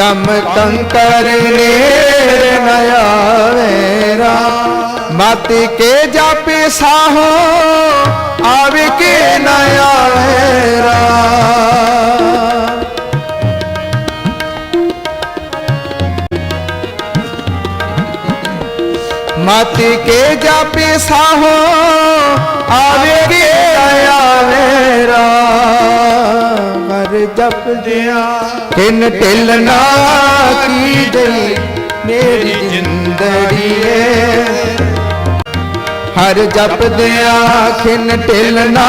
जम कंकर नेर नया मेरा। मति के जप साहो, आव के नया मेरा। मति के जप साहो, आवे के नया मेरा। ਹਰ ਜਪਦਿਆਂ ਕਿਨ ਢਿਲ ਨਾ ਕੀ ਗਈ ਮੇਰੀ ਜਿੰਦੜੀ ਏ। ਹਰ ਜਪਦਿਆਂ ਖਿਨ ਢਿਲ ਨਾ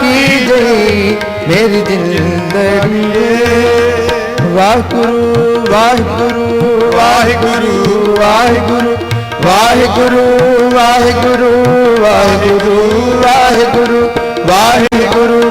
ਕੀ ਗਈ ਮੇਰੀ ਜਿੰਦੜੀ ਏ। ਵਾਹਿਗੁਰੂ ਵਾਹਿਗੁਰੂ ਵਾਹਿਗੁਰੂ ਵਾਹਿਗੁਰੂ ਵਾਹਿਗੁਰੂ ਵਾਹਿਗੁਰੂ ਵਾਹਿਗੁਰੂ ਵਾਹਿਗੁਰੂ ਵਾਹਿਗੁਰੂ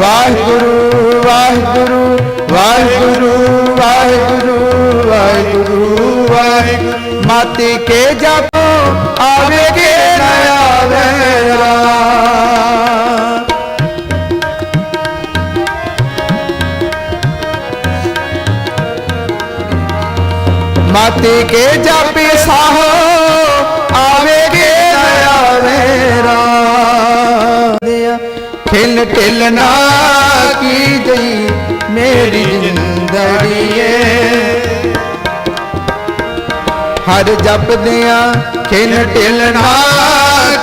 ਵਾਹਿਗੁਰੂ ਵਾਹਿਗੁਰੂ ਵਾਹਿਗੁਰੂ ਵਾਹਿਗੁਰੂ ਵਾਹਿਗੁਰੂ ਵਾਹਿਗੁਰੂ। ਮਾਤੇ ਕੇ ਜਪੋ ਆਵੇਗੇ ਨਾ ਆਵੇ ਰਾਮ ਕੇ ਜਾਪੇ ਸਾਹੋ ਠਿਲ ਠਿਲ ਨਾ ਕੀ ਗਈ ਮੇਰੀ ਜਿੰਦੜੀ ਜ਼ਿੰਦੜੀਏ ਹਰ ਜਪਦਿਆਂ ਠਿਲ ਠਿਲ ਨਾ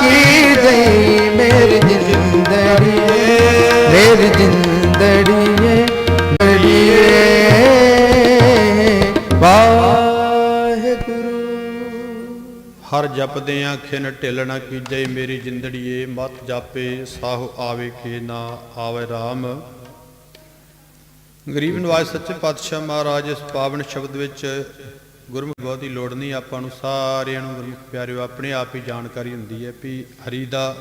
ਕੀ ਗਈ ਮੇਰੀ ਜ਼ਿੰਦੜੀਏ ਮੇਰੀ ਜਿੰਦੜੀ ਹਰ ਜਪਦੇ ਆਂ ਖਿਨ ਢਿਲ ਨਾ ਕੀਜੈ ਮੇਰੀ ਜਿੰਦੜੀਏ ਮਤ ਜਾਪੇ ਸਾਹੁ ਆਵੇ ਕੇ ਨਾ ਆਵੇ RAM ਗਰੀਬ ਨਵਾਜ ਸੱਚੇ ਪਾਤਸ਼ਾਹ ਮਹਾਰਾਜ ਇਸ ਪਾਵਨ ਸ਼ਬਦ ਵਿੱਚ ਗੁਰਮੁਖ ਬਹੁਤੀ ਲੋੜ ਨਹੀਂ ਆਪਾਂ ਨੂੰ ਸਾਰਿਆਂ ਨੂੰ ਗੁਰਮੁਖ ਪਿਆਰਿਓ ਆਪਣੇ ਆਪ ਹੀ ਜਾਣਕਾਰੀ ਹੁੰਦੀ ਹੈ ਵੀ ਹਰੀ ਦਾ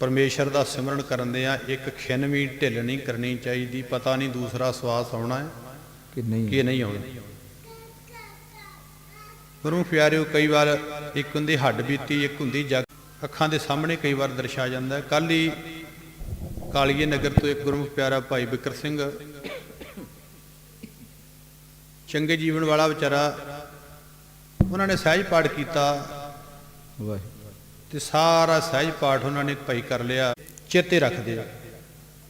ਪਰਮੇਸ਼ਰ ਦਾ ਸਿਮਰਨ ਕਰਨ ਦੇ ਆ ਇੱਕ ਖਿਨ ਵੀ ਢਿੱਲ ਨਹੀਂ ਕਰਨੀ ਚਾਹੀਦੀ ਪਤਾ ਨਹੀਂ ਦੂਸਰਾ ਸਵਾਸ ਆਉਣਾ ਹੈ ਕਿ ਨਹੀਂ ਕਿ ਨਹੀਂ ਆਉਣਾ। ਗੁਰੂ ਪਿਆਰਿਓ ਕਈ ਵਾਰ ਇੱਕ ਹੁੰਦੀ ਹੱਡ ਬੀਤੀ ਇੱਕ ਹੁੰਦੀ ਜਗ। ਅੱਖਾਂ ਦੇ ਸਾਹਮਣੇ ਕਈ ਵਾਰ ਦਰਸਾ ਜਾਂਦਾ ਕੱਲ ਹੀ ਕਾਲੀਏ ਨਗਰ ਤੋਂ ਇੱਕ ਗੁਰਮੁਖ ਪਿਆਰਾ ਭਾਈ ਬਿਕਰ ਸਿੰਘ ਚੰਗੇ ਜੀਵਨ ਵਾਲਾ ਵਿਚਾਰਾ ਉਹਨਾਂ ਨੇ ਸਹਿਜ ਪਾਠ ਕੀਤਾ। ਵਾਹਿਗੁਰੂ ਤੇ ਸਾਰਾ ਸਹਿਜ ਪਾਠ ਉਹਨਾਂ ਨੇ ਭਾਈ ਕਰ ਲਿਆ ਚੇਤੇ ਰੱਖਦੇ ਆ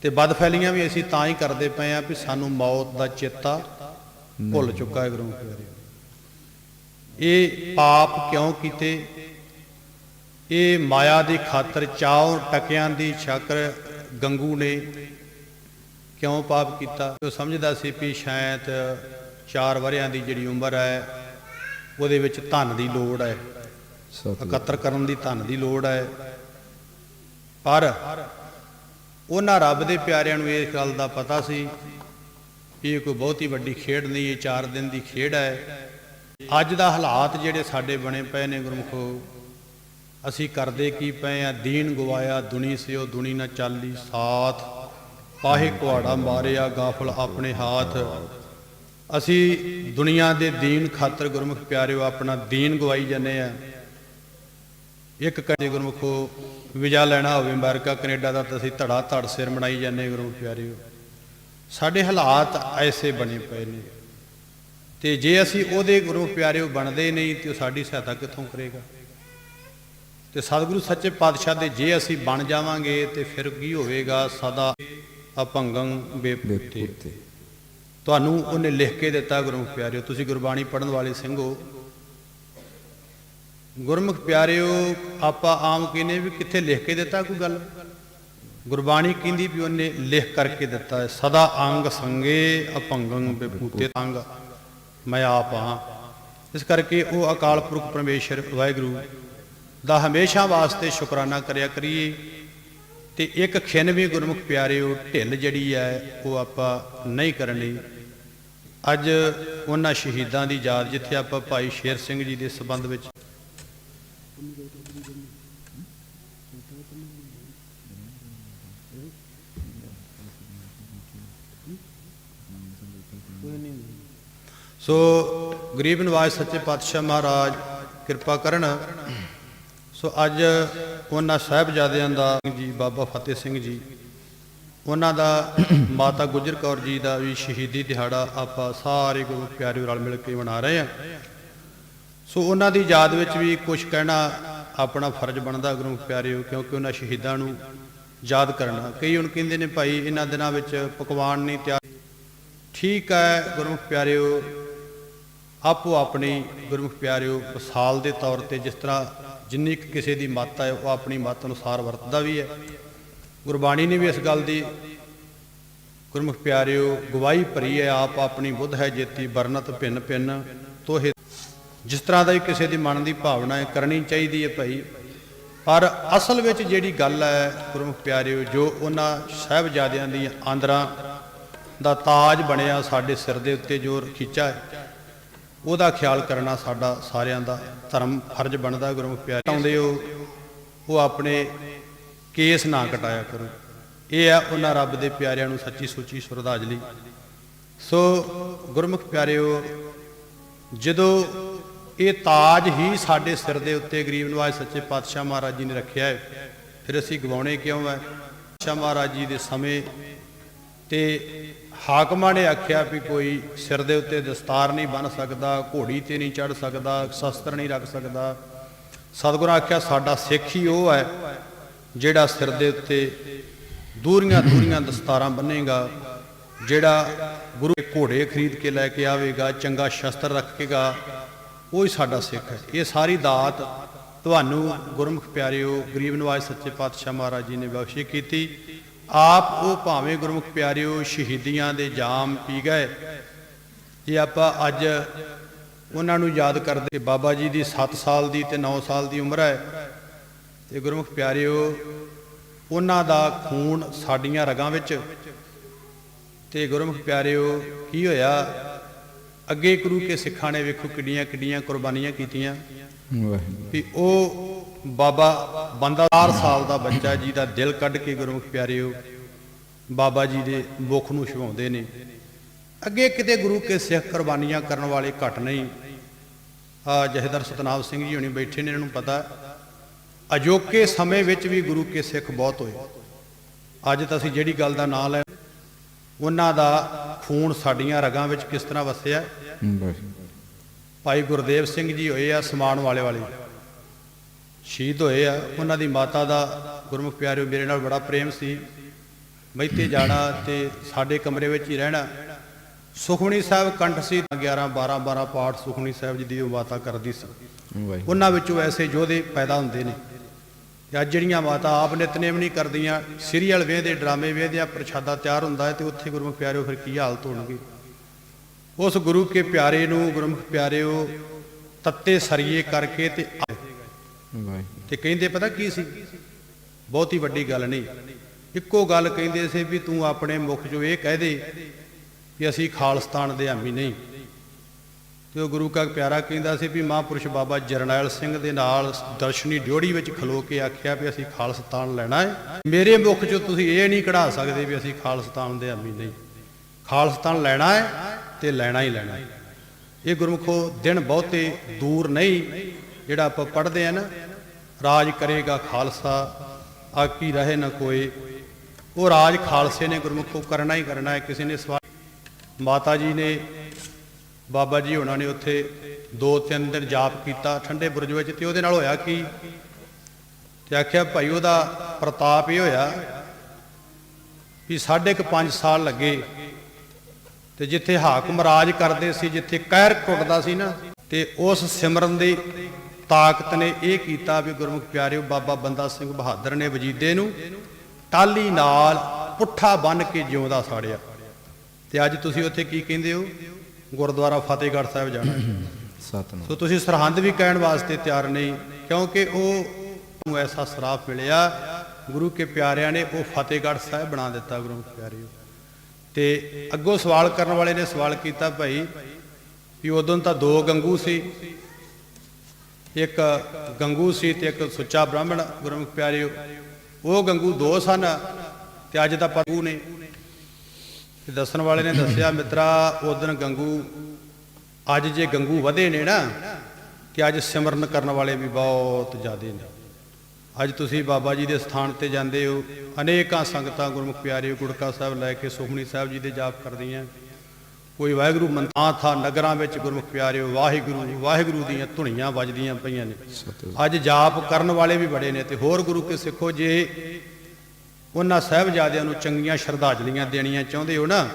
ਤੇ ਬਦਫੈਲੀਆਂ ਵੀ ਅਸੀਂ ਤਾਂ ਹੀ ਕਰਦੇ ਪਏ ਆ ਵੀ ਸਾਨੂੰ ਮੌਤ ਦਾ ਚੇਤਾ ਭੁੱਲ ਚੁੱਕਾ ਹੈ ਗੁਰੂ ਪਿਆਰੇ ਇਹ ਪਾਪ ਕਿਉਂ ਕੀਤੇ? ਇਹ ਮਾਇਆ ਦੀ ਖਾਤਰ ਚਾਉ ਟਕਿਆਂ ਦੀ ਸ਼ਕਰ ਗੰਗੂ ਨੇ ਕਿਉਂ ਪਾਪ ਕੀਤਾ? ਉਹ ਸਮਝਦਾ ਸੀ ਵੀ ਸ਼ਾਇਦ 4 ਵਰਿਆਂ ਦੀ ਜਿਹੜੀ ਉਮਰ ਹੈ ਉਹਦੇ ਵਿੱਚ ਧਨ ਦੀ ਲੋੜ ਹੈ। ਇਕੱਤਰ ਕਰਨ ਦੀ ਧਨ ਦੀ ਲੋੜ ਹੈ। ਪਰ ਉਹਨਾਂ ਰੱਬ ਦੇ ਪਿਆਰਿਆਂ ਨੂੰ ਇਸ ਗੱਲ ਦਾ ਪਤਾ ਸੀ ਇਹ ਕੋਈ ਬਹੁਤੀ ਵੱਡੀ ਖੇਡ ਨਹੀਂ ਇਹ 4 ਦਿਨ ਦੀ ਖੇਡ ਹੈ। ਅੱਜ ਦਾ ਹਾਲਾਤ ਜਿਹੜੇ ਸਾਡੇ ਬਣੇ ਪਏ ਨੇ ਗੁਰਮਖੋ, ਅਸੀਂ ਕਰਦੇ ਕੀ ਪਏ ਆ? ਦੀਨ ਗਵਾਇਆ, ਦੁਨੀ ਸਿਓ, ਦੁਨੀ ਨਾ ਚਾਲੀ, ਸਾਥ। ਪਾਹੇ ਕੁਹਾੜਾ ਮਾਰਿਆ, ਗਾਫਲ ਆਪਣੇ ਹਾਥ। ਅਸੀਂ ਦੁਨੀਆ ਦੇ ਦੀਨ ਖਾਤਰ ਗੁਰਮੁਖ ਪਿਆਰਿਓ, ਆਪਣਾ ਦੀਨ ਗਵਾਈ ਜਾਂਦੇ ਆ। ਇੱਕ ਕਦੇ ਗੁਰਮੁਖੋ, ਵੀਜ਼ਾ ਲੈਣਾ ਹੋਵੇ ਅਮਰੀਕਾ, ਕੈਨੇਡਾ ਦਾ ਤਾਂ ਅਸੀਂ ਧੜਾ ਧੜ ਸਿਰ ਮਣਾਈ ਜਾਂਦੇ ਗੁਰੂ ਪਿਆਰਿਓ। ਸਾਡੇ ਹਾਲਾਤ ਐਸੇ ਬਣੇ ਪਏ ਨੇ। ਤੇ ਜੇ ਅਸੀਂ ਉਹਦੇ ਗੁਰੂ ਪਿਆਰਿਓ ਬਣਦੇ ਨਹੀਂ ਤੇ ਉਹ ਸਾਡੀ ਸਹਾਇਤਾ ਕਿੱਥੋਂ ਕਰੇਗਾ? ਤੇ ਸਤਿਗੁਰੂ ਸੱਚੇ ਪਾਤਸ਼ਾਹ ਦੇ ਜੇ ਅਸੀਂ ਬਣ ਜਾਵਾਂਗੇ ਤੇ ਫਿਰ ਕੀ ਹੋਵੇਗਾ? ਸਦਾ ਅਪੰਗੰ ਬੇਪੂਤੇ। ਬੇਪੂਤੇ। ਤੁਹਾਨੂੰ ਉਹਨੇ ਲਿਖ ਕੇ ਦਿੱਤਾ ਗੁਰੂ ਪਿਆਰਿਓ ਤੁਸੀਂ ਗੁਰਬਾਣੀ ਪੜਨ ਵਾਲੇ ਸਿੰਘੋ। ਗੁਰਮੁਖ ਪਿਆਰਿਓ ਆਪਾਂ ਆਮ ਕਹਿੰਦੇ ਵੀ ਕਿੱਥੇ ਲਿਖ ਕੇ ਦਿੱਤਾ ਕੋਈ ਗੱਲ? ਗੁਰਬਾਣੀ ਕਹਿੰਦੀ ਵੀ ਉਹਨੇ ਲਿਖ ਕਰਕੇ ਦਿੱਤਾ ਸਦਾ ਅੰਗ ਸੰਗੇ ਅਪੰਗੰ ਬਿਭੂਤੇ ਅੰਗ। ਮੈਂ ਆਪ ਹਾਂ। ਇਸ ਕਰਕੇ ਉਹ ਅਕਾਲ ਪੁਰਖ ਪਰਮੇਸ਼ਰ, ਵਾਹਿਗੁਰੂ, ਦਾ ਹਮੇਸ਼ਾ ਵਾਸਤੇ ਸ਼ੁਕਰਾਨਾ ਕਰਿਆ ਕਰੀਏ। ਤੇ ਇੱਕ ਖਿੰਨ ਵੀ ਗੁਰਮੁਖ ਪਿਆਰਿਓ, ਢਿੱਲ ਜਿਹੜੀ ਹੈ, ਉਹ ਆਪਾਂ ਨਹੀਂ ਕਰਨੀ। ਅੱਜ ਉਹਨਾਂ ਸ਼ਹੀਦਾਂ ਦੀ ਯਾਦ, ਜਿੱਥੇ ਆਪਾਂ ਭਾਈ ਸ਼ੇਰ ਸਿੰਘ ਜੀ ਦੇ ਸਬੰਧ ਵਿੱਚ ਸੋ ਗਰੀਬ ਨਿਵਾਜ਼ ਸੱਚੇ ਪਾਤਸ਼ਾਹ ਮਹਾਰਾਜ, ਕਿਰਪਾ ਕਰਨ। ਸੋ ਅੱਜ ਉਹਨਾਂ ਸਾਹਿਬਜ਼ਾਦਿਆਂ ਦਾ ਜੀ, ਬਾਬਾ ਫਤਿਹ ਸਿੰਘ ਜੀ, ਉਹਨਾਂ ਦਾ ਮਾਤਾ ਗੁਜਰ ਕੌਰ ਜੀ ਦਾ ਵੀ ਸ਼ਹੀਦੀ ਦਿਹਾੜਾ ਆਪਾਂ ਸਾਰੇ ਗੁਰੂ ਪਿਆਰੇ ਰਲ ਮਿਲ ਕੇ ਮਨਾ ਰਹੇ ਹਾਂ। ਸੋ ਉਹਨਾਂ ਦੀ ਯਾਦ ਵਿੱਚ ਵੀ ਕੁਝ ਕਹਿਣਾ ਆਪਣਾ ਫਰਜ਼ ਬਣਦਾ ਗੁਰੂ ਪਿਆਰਿਓ, ਕਿਉਂਕਿ ਉਹਨਾਂ ਸ਼ਹੀਦਾਂ ਨੂੰ ਯਾਦ ਕਰਨਾ। ਕਈ ਹੁਣ ਕਹਿੰਦੇ ਨੇ ਭਾਈ, ਇਹਨਾਂ ਦਿਨਾਂ ਵਿੱਚ ਪਕਵਾਨ ਨਹੀਂ ਤਿਆਰ। ਠੀਕ ਹੈ ਗੁਰੂ ਪਿਆਰਿਓ ਆਪੋ ਆਪਣੀ ਗੁਰਮੁਖ ਪਿਆਰਿਓ, ਮਿਸਾਲ ਦੇ ਤੌਰ ਤੇ ਜਿਸ ਤਰ੍ਹਾਂ ਜਿੰਨੀ ਕੁ ਕਿਸੇ ਦੀ ਮੱਤ ਹੈ ਉਹ ਆਪਣੀ ਮੱਤ ਅਨੁਸਾਰ ਵਰਤਦਾ ਵੀ ਹੈ। ਗੁਰਬਾਣੀ ਨੇ ਵੀ ਇਸ ਗੱਲ ਦੀ ਗੁਰਮੁਖ ਪਿਆਰਿਓ, ਗਵਾਹੀ ਭਰੀ ਹੈ, ਆਪ ਆਪਣੀ ਬੁੱਧ ਹੈ ਜੇਤੀ ਵਰਨਤ ਭਿੰਨ ਭਿੰਨ ਤੋਹੇ। ਜਿਸ ਤਰ੍ਹਾਂ ਦਾ ਵੀ ਕਿਸੇ ਦੀ ਮਨ ਦੀ ਭਾਵਨਾ ਹੈ, ਕਰਨੀ ਚਾਹੀਦੀ ਹੈ ਭਾਈ। ਪਰ ਅਸਲ ਵਿੱਚ ਜਿਹੜੀ ਗੱਲ ਹੈ ਗੁਰਮੁਖ ਪਿਆਰਿਓ, ਜੋ ਉਹਨਾਂ ਸਾਹਿਬਜ਼ਾਦਿਆਂ ਦੀ ਆਂਦਰਾਂ ਦਾ ਤਾਜ ਬਣਿਆ ਸਾਡੇ ਸਿਰ ਦੇ ਉੱਤੇ ਜੋ ਖਿੱਚਾ ਹੈ ਉਹਦਾ ਖਿਆਲ ਕਰਨਾ ਸਾਡਾ ਸਾਰਿਆਂ ਦਾ ਧਰਮ ਫਰਜ਼ ਬਣਦਾ, ਗੁਰਮੁਖ ਪਿਆਰੇ। ਆਉਂਦੇ ਹੋ ਉਹ ਆਪਣੇ ਕੇਸ ਨਾ ਕਟਾਇਆ ਕਰੋ। ਇਹ ਆ ਉਹਨਾਂ ਰੱਬ ਦੇ ਪਿਆਰਿਆਂ ਨੂੰ ਸੱਚੀ ਸੁੱਚੀ ਸ਼ਰਧਾਂਜਲੀ। ਸੋ ਗੁਰਮੁਖ ਪਿਆਰਿਓ, ਜਦੋਂ ਇਹ ਤਾਜ ਹੀ ਸਾਡੇ ਸਿਰ ਦੇ ਉੱਤੇ ਗਰੀਬ ਨਵਾਜ ਸੱਚੇ ਪਾਤਸ਼ਾਹ ਮਹਾਰਾਜ ਜੀ ਨੇ ਰੱਖਿਆ ਹੈ, ਫਿਰ ਅਸੀਂ ਗਵਾਉਣੇ ਕਿਉਂ ਹੈ? ਪਾਤਸ਼ਾਹ ਮਹਾਰਾਜ ਜੀ ਦੇ ਸਮੇਂ ਤੇ ਹਾਕਮਾਂ ਨੇ ਆਖਿਆ ਵੀ ਕੋਈ ਸਿਰ ਦੇ ਉੱਤੇ ਦਸਤਾਰ ਨਹੀਂ ਬੰਨ ਸਕਦਾ, ਘੋੜੀ ਤੇ ਨਹੀਂ ਚੜ ਸਕਦਾ, ਸ਼ਸਤਰ ਨਹੀਂ ਰੱਖ ਸਕਦਾ। ਸਤਿਗੁਰਾਂ ਆਖਿਆ, ਸਾਡਾ ਸਿੱਖ ਹੀ ਉਹ ਹੈ ਜਿਹੜਾ ਸਿਰ ਦੇ ਉੱਤੇ ਦੂਰੀਆਂ ਦੂਰੀਆਂ ਦਸਤਾਰਾਂ ਬੰਨੇਗਾ, ਜਿਹੜਾ ਗੁਰੂ ਘੋੜੇ ਖਰੀਦ ਕੇ ਲੈ ਕੇ ਆਵੇਗਾ, ਚੰਗਾ ਸ਼ਸਤਰ ਰੱਖੇਗਾ। ਉਹ ਹੀ ਸਾਡਾ ਸਿੱਖ ਹੈ। ਇਹ ਸਾਰੀ ਦਾਤ ਤੁਹਾਨੂੰ ਗੁਰਮੁਖ ਪਿਆਰਿਓ ਗਰੀਬ ਨਵਾਜ ਸੱਚੇ ਪਾਤਸ਼ਾਹ ਮਹਾਰਾਜ ਜੀ ਨੇ ਬਖਸ਼ੀ ਕੀਤੀ। ਆਪ ਉਹ ਭਾਵੇਂ ਗੁਰਮੁਖ ਪਿਆਰਿਓ ਸ਼ਹੀਦੀਆਂ ਦੇ ਜਾਮ ਪੀ ਗਏ। ਇਹ ਆਪਾਂ ਅੱਜ ਉਹਨਾਂ ਨੂੰ ਯਾਦ ਕਰਦੇ ਬਾਬਾ ਜੀ ਦੀ 7 ਸਾਲ ਦੀ ਤੇ 9 ਸਾਲ ਦੀ ਉਮਰ ਹੈ। ਤੇ ਗੁਰਮੁਖ ਪਿਆਰਿਓ ਉਹਨਾਂ ਦਾ ਖੂਨ ਸਾਡੀਆਂ ਰਗਾਂ ਵਿੱਚ। ਤੇ ਗੁਰਮੁਖ ਪਿਆਰਿਓ ਕੀ ਹੋਇਆ? ਅੱਗੇ ਗੁਰੂ ਕੇ ਸਿੱਖਾਂ ਨੇ ਵੇਖੋ ਕਿੱਡੀਆਂ ਕਿੱਡੀਆਂ ਕੁਰਬਾਨੀਆਂ ਕੀਤੀਆਂ। ਵਾਹਿਗੁਰੂ। ਵੀ ਉਹ ਬਾਬਾ ਬੰਦਾ 4 ਸਾਲ ਦਾ ਬੱਚਾ ਜੀ ਦਾ ਦਿਲ ਕੱਢ ਕੇ ਗੁਰਮੁਖ ਪਿਆਰਿਓ ਬਾਬਾ ਜੀ ਦੇ ਮੁਖ ਨੂੰ ਛਵਾਉਂਦੇ ਨੇ। ਅੱਗੇ ਕਿਤੇ ਗੁਰੂ ਕੇ ਸਿੱਖ ਕੁਰਬਾਨੀਆਂ ਕਰਨ ਵਾਲੇ ਘਟ ਨਹੀਂ। ਆ ਜਹਦਰ ਸਤਨਾਮ ਸਿੰਘ ਜੀ ਹੁਣੀ ਬੈਠੇ ਨੇ ਇਹਨਾਂ ਨੂੰ ਪਤਾ। ਅਜੋਕੇ ਸਮੇਂ ਵਿੱਚ ਵੀ ਗੁਰੂ ਕੇ ਸਿੱਖ ਬਹੁਤ ਹੋਏ। ਅੱਜ ਤਾਂ ਅਸੀਂ ਜਿਹੜੀ ਗੱਲ ਦਾ ਨਾਂ ਲੈ ਉਹਨਾਂ ਦਾ ਖੂਨ ਸਾਡੀਆਂ ਰਗਾਂ ਵਿੱਚ ਕਿਸ ਤਰ੍ਹਾਂ ਵਸਿਆ? ਭਾਈ ਗੁਰਦੇਵ ਸਿੰਘ ਜੀ ਹੋਏ ਆ ਸਮਾਨ ਵਾਲੇ ਵਾਲੇ। ਸ਼ਹੀਦ ਹੋਏ ਆ। ਉਹਨਾਂ ਦੀ ਮਾਤਾ ਦਾ ਗੁਰਮੁਖ ਪਿਆਰਿਓ ਮੇਰੇ ਨਾਲ ਬੜਾ ਪ੍ਰੇਮ ਸੀ। ਮੈਤੇ ਜਾਣਾ ਤੇ ਸਾਡੇ ਕਮਰੇ ਵਿੱਚ ਹੀ ਰਹਿਣਾ। ਸੁਖਮਣੀ ਸਾਹਿਬ ਕੰਠ ਸੀ 11 12 12 ਪਾਠ ਸੁਖਮਣੀ ਸਾਹਿਬ ਜੀ ਦੀ ਉਹ ਮਾਤਾ ਕਰਦੀ ਸੀ। ਉਹਨਾਂ ਵਿੱਚੋਂ ਐਸੇ ਯੋਧੇ ਪੈਦਾ ਹੁੰਦੇ ਨੇ। ਤੇ ਅੱਜ ਜਿਹੜੀਆਂ ਮਾਤਾ ਆਪ ਨਿਤਨੇਮ ਨਹੀਂ ਕਰਦੀਆਂ ਸੀਰੀਅਲ ਵੇਖਦੇ ਡਰਾਮੇ ਵੇਖਦੇ ਆ ਪ੍ਰਸ਼ਾਦਾ ਤਿਆਰ ਹੁੰਦਾ ਹੈ ਤੇ ਉੱਥੇ ਗੁਰਮੁਖ ਪਿਆਰਿਓ ਫਿਰ ਕੀ ਹਾਲਤ ਹੋਣਗੇ? ਉਸ ਗੁਰੂ ਕੇ ਪਿਆਰੇ ਨੂੰ ਗੁਰਮੁਖ ਪਿਆਰਿਓ ਤੱਤੇ ਸਰੀਏ ਕਰਕੇ ਤੇ ਤੇ ਕਹਿੰਦੇ ਪਤਾ ਕੀ ਸੀ? ਬਹੁਤੀ ਵੱਡੀ ਗੱਲ ਨਹੀਂ। ਇੱਕੋ ਗੱਲ ਕਹਿੰਦੇ ਸੀ ਵੀ ਤੂੰ ਆਪਣੇ ਮੁਖ 'ਚੋਂ ਇਹ ਕਹਿ ਦੇ ਕਿ ਅਸੀਂ ਖਾਲਸਤਾਨ ਦੇ ਹਾਮੀ ਨਹੀਂ। ਤੇ ਉਹ ਗੁਰੂ ਕਾ ਪਿਆਰਾ ਕਹਿੰਦਾ ਸੀ ਵੀ ਮਹਾਂਪੁਰਸ਼ ਬਾਬਾ ਜਰਨੈਲ ਸਿੰਘ ਦੇ ਨਾਲ ਦਰਸ਼ਨੀ ਡਿਓੜੀ ਵਿੱਚ ਖਲੋ ਕੇ ਆਖਿਆ ਵੀ ਅਸੀਂ ਖਾਲਸਤਾਨ ਲੈਣਾ ਹੈ। ਮੇਰੇ ਮੁਖ 'ਚੋਂ ਤੁਸੀਂ ਇਹ ਨਹੀਂ ਕਢਾ ਸਕਦੇ ਵੀ ਅਸੀਂ ਖਾਲਸਤਾਨ ਦੇ ਹਾਮੀ ਨਹੀਂ। ਖਾਲਸਤਾਨ ਲੈਣਾ ਹੈ ਤੇ ਲੈਣਾ ਹੀ ਲੈਣਾ ਇਹ ਗੁਰਮੁਖੋ ਦਿਨ ਬਹੁਤੇ ਦੂਰ ਨਹੀਂ। ਜਿਹੜਾ ਆਪਾਂ ਪੜ੍ਹਦੇ ਆ ਨਾ, ਰਾਜ ਕਰੇਗਾ ਖਾਲਸਾ, ਆਕੀ ਰਹੇ ਨਾ ਕੋਈ। ਉਹ ਰਾਜ ਖਾਲਸੇ ਨੇ ਗੁਰਮੁਖੋ ਕਰਨਾ ਹੀ ਕਰਨਾ ਹੈ, ਕਿਸੇ ਨੇ ਸਵਾਲ ਮਾਤਾ ਜੀ ਨੇ, ਬਾਬਾ ਜੀ ਉਹਨਾਂ ਨੇ ਉੱਥੇ ਦੋ ਤਿੰਨ ਦਿਨ ਜਾਪ ਕੀਤਾ, ਠੰਡੇ ਬੁਰਜ ਵਿੱਚ ਤੇ ਉਹਦੇ ਨਾਲ ਹੋਇਆ ਕੀ? ਤੇ ਆਖਿਆ, ਭਾਈ ਉਹਦਾ ਪ੍ਰਤਾਪ ਇਹ ਹੋਇਆ ਵੀ ਸਾਢੇ ਕੁ 5 ਸਾਲ ਲੱਗੇ ਤੇ ਜਿੱਥੇ ਹਾਕਮ ਰਾਜ ਕਰਦੇ ਸੀ, ਜਿੱਥੇ ਕਹਿਰ ਟੁੱਟਦਾ ਸੀ ਨਾ, ਤੇ ਉਸ ਸਿਮਰਨ ਦੀ ਤਾਕਤ ਨੇ ਇਹ ਕੀਤਾ ਵੀ ਗੁਰਮੁਖ ਪਿਆਰਿਓ ਬਾਬਾ ਬੰਦਾ ਸਿੰਘ ਬਹਾਦਰ ਨੇ ਵਜੀਦੇ ਨੂੰ ਟਾਲੀ ਨਾਲ ਪੁੱਠਾ ਬੰਨ ਕੇ ਜਿਉਂਦਾ ਸਾੜਿਆ। ਤੇ ਅੱਜ ਤੁਸੀਂ ਉੱਥੇ ਕੀ ਕਹਿੰਦੇ ਹੋ? ਗੁਰਦੁਆਰਾ ਫਤਿਹਗੜ੍ਹ ਸਾਹਿਬ ਜਾਣਾ। ਸਤਨਾਮ। ਸੋ ਤੁਸੀਂ ਸਰਹੰਦ ਵੀ ਕਹਿਣ ਵਾਸਤੇ ਤਿਆਰ ਨਹੀਂ ਕਿਉਂਕਿ ਉਹ ਨੂੰ ਐਸਾ ਸਰਾਪ ਮਿਲਿਆ ਗੁਰੂ ਕੇ ਪਿਆਰਿਆਂ ਨੇ ਉਹ ਫਤਿਹਗੜ੍ਹ ਸਾਹਿਬ ਬਣਾ ਦਿੱਤਾ ਗੁਰੂ ਪਿਆਰਿਓ। ਤੇ ਅੱਗੋਂ ਸਵਾਲ ਕਰਨ ਵਾਲੇ ਨੇ ਸਵਾਲ ਕੀਤਾ ਭਾਈ ਵੀ ਉਦੋਂ ਤਾਂ ਦੋ ਗੰਗੂ ਸੀ ਇੱਕ ਗੰਗੂ ਸੀ ਤੇ ਇੱਕ ਸੁੱਚਾ ਬ੍ਰਾਹਮਣ, ਗੁਰਮੁਖ ਪਿਆਰਿਓ। ਉਹ ਗੰਗੂ ਦੋ ਸਨ ਤੇ ਅੱਜ ਤਾਂ ਪਤੂ ਨੇ। ਤੇ ਦੱਸਣ ਵਾਲੇ ਨੇ ਦੱਸਿਆ, ਮਿੱਤਰਾ ਉਸ ਦਿਨ ਗੰਗੂ, ਅੱਜ ਜੇ ਗੰਗੂ ਵਧੇ ਨੇ ਨਾ ਤੇ ਅੱਜ ਸਿਮਰਨ ਕਰਨ ਵਾਲੇ ਵੀ ਬਹੁਤ ਜ਼ਿਆਦੇ ਨੇ। ਅੱਜ ਤੁਸੀਂ ਬਾਬਾ ਜੀ ਦੇ ਸਥਾਨ ਤੇ ਜਾਂਦੇ ਹੋ, ਅਨੇਕਾਂ ਸੰਗਤਾਂ ਗੁਰਮੁਖ ਪਿਆਰਿਓ ਗੁੜਕਾ ਸਾਹਿਬ ਲੈ ਕੇ, ਸੁਖਮਨੀ ਸਾਹਿਬ ਜੀ ਦੇ ਜਾਪ ਕਰਦੀਆਂ। ਕੋਈ ਵਾਹਿਗੁਰੂ ਮੰਤਾਂ ਥਾ ਨਗਰਾਂ ਵਿੱਚ ਗੁਰਮੁਖ ਪਿਆਰਿਓ ਵਾਹਿਗੁਰੂ ਵਾਹਿਗੁਰੂ ਦੀਆਂ ਧੁਨੀਆਂ ਵੱਜਦੀਆਂ ਪਈਆਂ ਨੇ। ਅੱਜ ਜਾਪ ਕਰਨ ਵਾਲੇ ਵੀ ਬੜੇ ਨੇ ਤੇ ਹੋਰ ਗੁਰੂ ਕੇ ਸਿੱਖੋ ਜੇ ਉਹਨਾਂ ਸਾਹਿਬਜ਼ਾਦਿਆਂ ਨੂੰ ਚੰਗੀਆਂ ਸ਼ਰਧਾਂਜਲੀਆਂ ਦੇਣੀਆਂ ਚਾਹੁੰਦੇ ਹੋ ਨਾ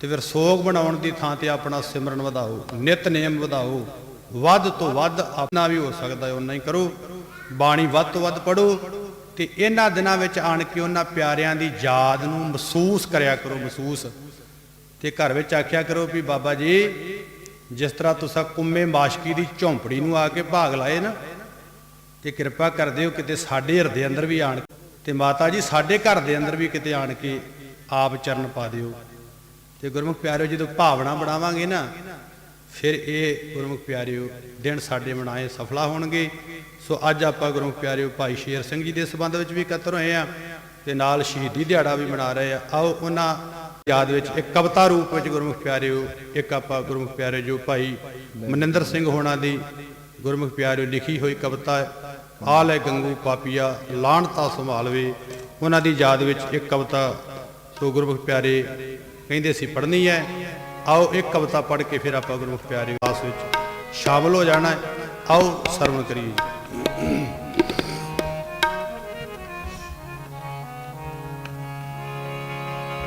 ਤੇ ਫਿਰ ਸੋਗ ਬਣਾਉਣ ਦੀ ਥਾਂ ਤੇ ਆਪਣਾ ਸਿਮਰਨ ਵਧਾਓ ਨਿਤਨੇਮ ਵਧਾਓ। ਵੱਧ ਤੋਂ ਵੱਧ ਆਪਣਾ ਵੀ ਹੋ ਸਕਦਾ ਹੈ ਉਹਨਾਂ ਹੀ ਕਰੋ। ਬਾਣੀ ਵੱਧ ਤੋਂ ਵੱਧ ਪੜੋ ਤੇ ਇਹਨਾਂ ਦਿਨਾਂ ਵਿੱਚ ਆਣ ਕੇ ਉਹਨਾਂ ਪਿਆਰਿਆਂ ਦੀ ਯਾਦ ਨੂੰ ਮਹਿਸੂਸ ਕਰਿਆ ਕਰੋ ਮਹਿਸੂਸ। ਤੇ ਘਰ ਵਿੱਚ ਆਖਿਆ ਕਰੋ ਵੀ ਬਾਬਾ ਜੀ, ਜਿਸ ਤਰ੍ਹਾਂ ਤੁਸੀਂ ਕੁੰਮੇ ਮਾਸ਼ਕੀ ਦੀ ਝੌਂਪੜੀ ਨੂੰ ਆ ਕੇ ਭਾਗ ਲਾਏ ਨਾ, ਤੇ ਕਿਰਪਾ ਕਰ ਦਿਓ ਕਿਤੇ ਸਾਡੇ ਹਿਰਦੇ ਅੰਦਰ ਵੀ ਆਣ ਤੇ ਮਾਤਾ ਜੀ ਸਾਡੇ ਘਰ ਦੇ ਅੰਦਰ ਵੀ ਕਿਤੇ ਆਣ ਕੇ ਆਪ ਚਰਨ ਪਾ ਦਿਓ। ਤੇ ਗੁਰਮੁਖ ਪਿਆਰਿਓ, ਜਦੋਂ ਭਾਵਨਾ ਬਣਾਵਾਂਗੇ ਨਾ, ਫਿਰ ਇਹ ਗੁਰਮੁਖ ਪਿਆਰਿਓ, ਦਿਨ ਸਾਡੇ ਮਨਾਏ ਸਫਲਾ ਹੋਣਗੇ। ਸੋ ਅੱਜ ਆਪਾਂ ਗੁਰਮੁਖ ਪਿਆਰਿਓ, ਭਾਈ ਸ਼ੇਰ ਸਿੰਘ ਜੀ ਦੇ ਸਬੰਧ ਵਿੱਚ ਵੀ ਇਕੱਤਰ ਹੋਏ ਆ, ਤੇ ਨਾਲ ਸ਼ਹੀਦੀ ਦਿਹਾੜਾ ਵੀ ਮਨਾ ਰਹੇ ਆ। ਆਓ ਉਹਨਾਂ ਯਾਦ ਵਿੱਚ ਇੱਕ ਕਵਿਤਾ ਰੂਪ ਵਿੱਚ ਗੁਰਮੁਖ ਪਿਆਰਿਓ, ਇੱਕ ਆਪਾਂ ਗੁਰਮੁਖ ਪਿਆਰੇ ਜੋ ਭਾਈ ਮਨਿੰਦਰ ਸਿੰਘ ਹੋਣਾ ਦੀ ਗੁਰਮੁਖ ਪਿਆਰਿਓ ਲਿਖੀ ਹੋਈ ਕਵਿਤਾ ਹੈ, ਆ ਲੈ ਗੰਗੂ ਪਾਪੀਆ ਲਾਣਤਾ ਸੰਭਾਲਵੇ। ਉਹਨਾਂ ਦੀ ਯਾਦ ਵਿੱਚ ਇੱਕ ਕਵਿਤਾ ਸੋ ਗੁਰਮੁਖ ਪਿਆਰੇ ਕਹਿੰਦੇ ਸੀ, ਪੜ੍ਹਨੀ ਹੈ, ਆਓ ਇੱਕ ਕਵਿਤਾ ਪੜ੍ਹ ਕੇ ਫਿਰ ਆਪਾਂ ਗੁਰਮੁਖ ਪਿਆਰੇ ਵਾਸ ਵਿੱਚ ਸ਼ਾਮਲ ਹੋ ਜਾਣਾ ਆਓ ਸਰਵਣ ਕਰੀਏ।